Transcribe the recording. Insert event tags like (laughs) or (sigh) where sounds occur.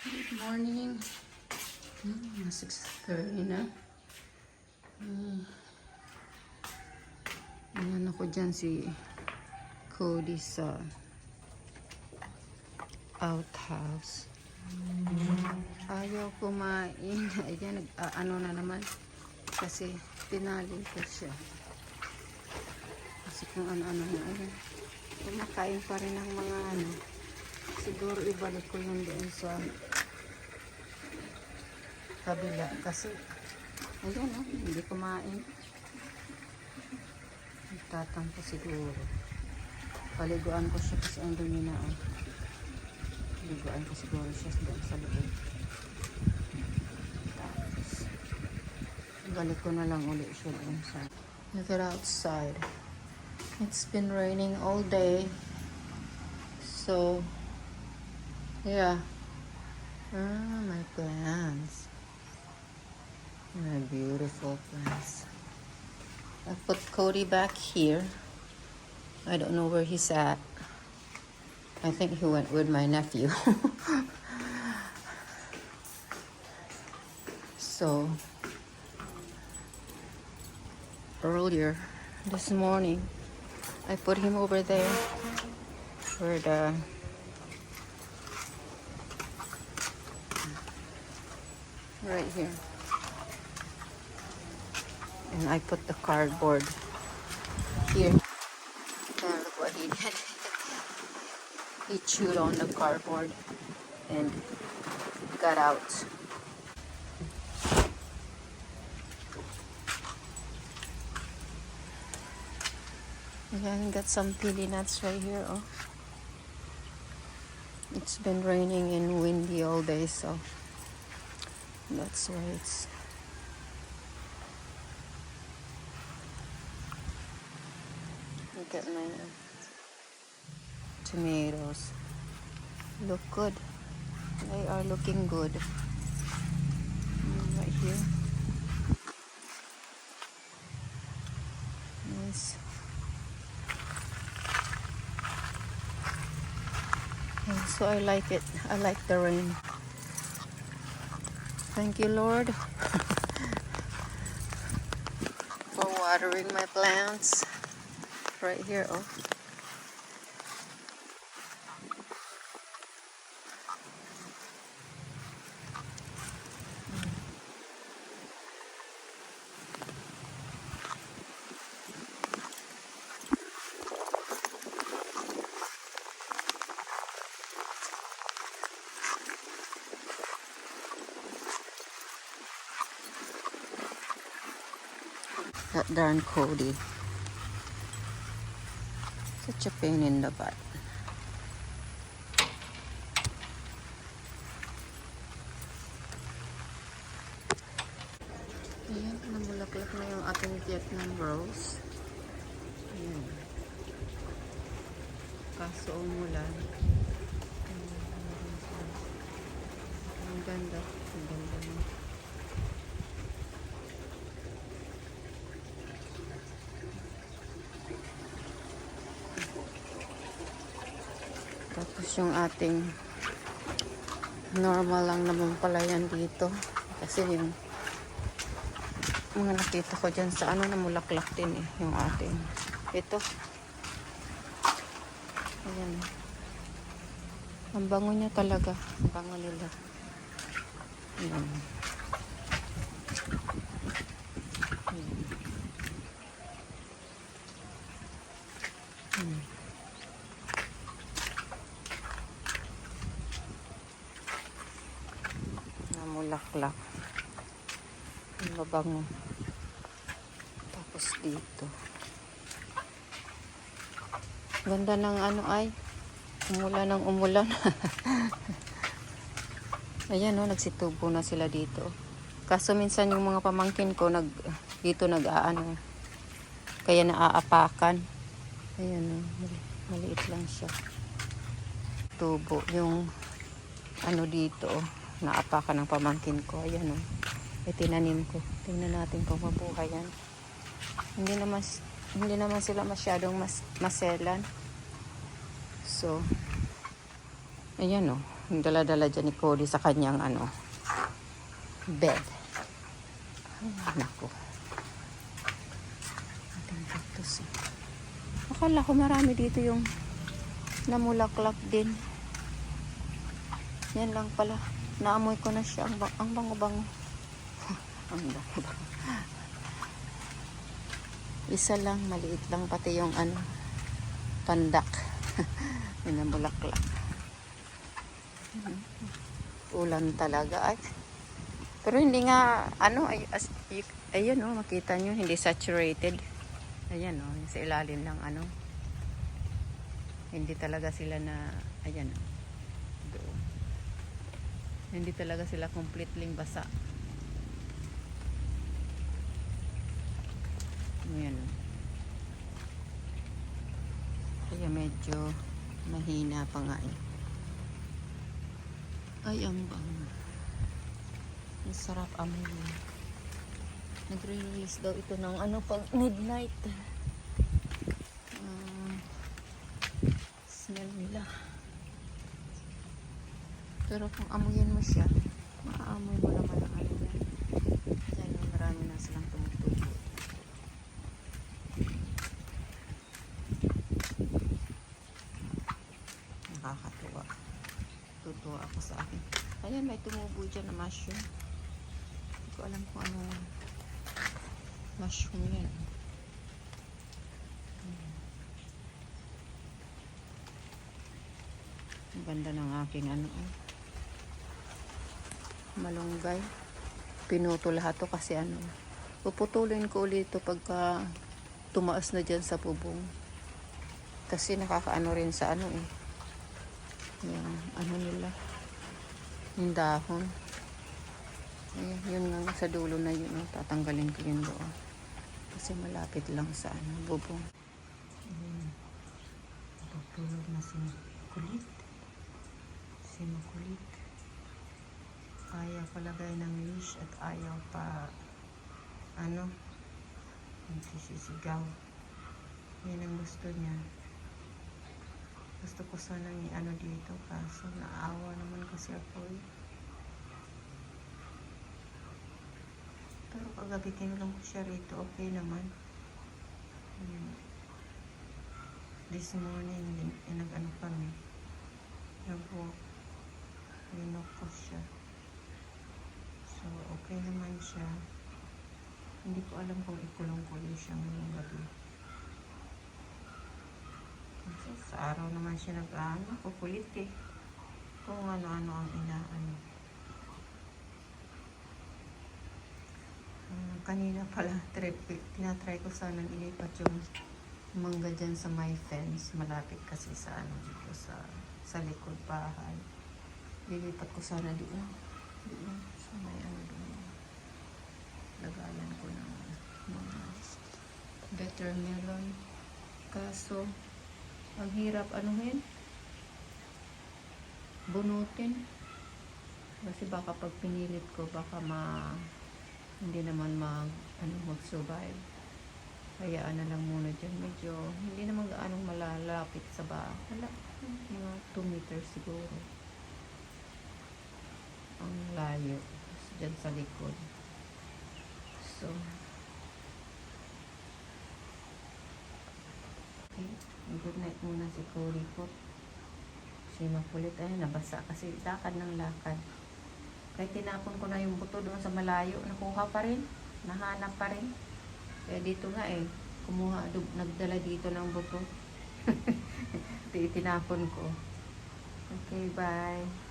Good morning. Hmm, 6.30 na. Hmm. Ayan ako dyan si Cody sa outhouse. Ayaw kumain. (laughs) Ayan, ah, ano na naman. Kasi tinali ko siya. Kasi kung ano-ano na. Ayan. Kumakain pa rin ng mga ano. Siguro ibalik ko yun doon sa kabila. Kasi, ayun oh, hindi kumain. Tatampo siguro. Paliguan ko siya kasi ang dumi na oh. Paliguan ko siguro siya doon sa loob. Tapos, balik ko na lang ulit siya doon sa Look at outside. It's been raining all day. So, yeah. Ah, my plants. My beautiful plants. I put Cody back here. I don't know where he's at. I think he went with my nephew. (laughs) so, earlier this morning, I put him over there where the right here. And I put the cardboard here. And look what he did. he chewed on the cardboard and got out. Again, got some pili nuts right here. Oh, it's been raining and windy all day, so that's why it's. My tomatoes. Look good. They are looking good. Right here. Nice. And so I like it. I like the rain. Thank you, Lord, (laughs) for watering my plants. Right here, oh. Darn Cody. Such a pain in the butt. Ayan, namulaklak na yung ating Vietnam rose. Ayan. Kaso umulan. Ang ganda. Ang ganda mo. Tapos yung ating normal lang naman pala yan dito. Kasi yung mga nakita ko dyan sa ano namulaklak din eh. Yung ating. Ito. Ayan. Ang bango niya talaga. Ang bango nila. Ayan. Hmm. Namulaklak ang babango tapos dito. Ganda ng ano ay. Umulan ng umulan (laughs) ayan o nagsitubo na sila dito. Kaso minsan yung mga pamangkin ko nag dito nag aano kaya naaapakan. Ayan o maliit lang siya. Tubo yung ano dito oh, naapakan ng pamangkin ko ayan o tinanim ko tingnan natin kung mabuhay yan hindi naman hindi naman sila masyadong mas, maselan so ayan o Yung dala-dala dyan ni Cody sa kanyang ano, bed. Ay, naku. Ating cactus. eh. Akala ko marami dito yung namulaklak din. Yan lang pala. Naamoy ko na siya. Ang, ba- ang bango-bango. (laughs) ang bango-bango. Isa lang, maliit lang pati yung ano, pandak. (laughs) Yung namulaklak. Ulan talaga ay. Pero hindi nga, ano, ay, as, y- ayun oh, makita nyo, hindi saturated. Ayan oh, sa ilalim ng ano. Hindi talaga sila na, ayan oh, doon. Hindi talaga sila completely basa. Oh. Kaya medyo mahina pa nga eh. Ay, ang bango. Ang sarap amoy. Nagre-release daw ito ng ano pag midnight. Ah, smell nila. Pero kung amuyin mo siya, maaamoy mo naman ang ano yan. Yan, yung marami na silang tumutubo. Nakakatuwa. Tutuwa ako sa akin. Ayan, may tumubo dyan na mushroom. Hindi ko alam kung ano mushroom yan. Hmm. Ang ganda ng aking ano ay. Malunggay. Pinuto lahat to kasi ano. Puputulin ko ulit ito pagka tumaas na dyan sa bubong. Kasi nakakaano rin sa ano eh. Yung ano nila. Yung dahon. Ayan, yun nga sa dulo na yun. Oh, tatanggalin ko yun doon. Kasi malapit lang sa ano, bubong. Ayan. Tutulog na si kulit. Si makulit. Ayaw palagay ng leash at ayaw pa ano nagsisisigaw. Yan ang gusto niya. Gusto ko sana ni ano dito kaso naawa naman kasi ako eh. Pero kagabi kinulong ko siya rito, okay naman. Ayan. This morning, din- eh, nag-ano kami. Nag-walk. Ko siya. So, okay naman siya. Hindi ko alam kung ikulong ko yun siya ngayong gabi. Kasi sa araw naman siya nag-ano, kukulit eh. Kung ano-ano ang inaano. Ah, kanina pala, (laughs) trip, tinatry ko sana ilipat yung mangga dyan sa my fence. Malapit kasi sa ano dito sa sa likod bahay. Lilipat ko sana doon. Doon may ano doon. Lagayan ko ng mga better melon. Kaso, ang hirap anuhin. Bunutin. Kasi baka pag pinilit ko, baka ma hindi naman mag ano mag-survive. Hayaan na lang muna dyan. Medyo hindi naman gaanong malalapit sa bahay. Wala. Mga 2 meters siguro. Ang layo. Dyan sa likod. So, okay. Good night muna si Cory ko. Si makulit. Ay, nabasa kasi lakad ng lakad. Kahit tinapon ko na yung buto doon sa malayo, nakuha pa rin. Nahanap pa rin. Kaya dito nga eh, kumuha, nagdala dito ng buto. (laughs) Tinapon ko. Okay, bye.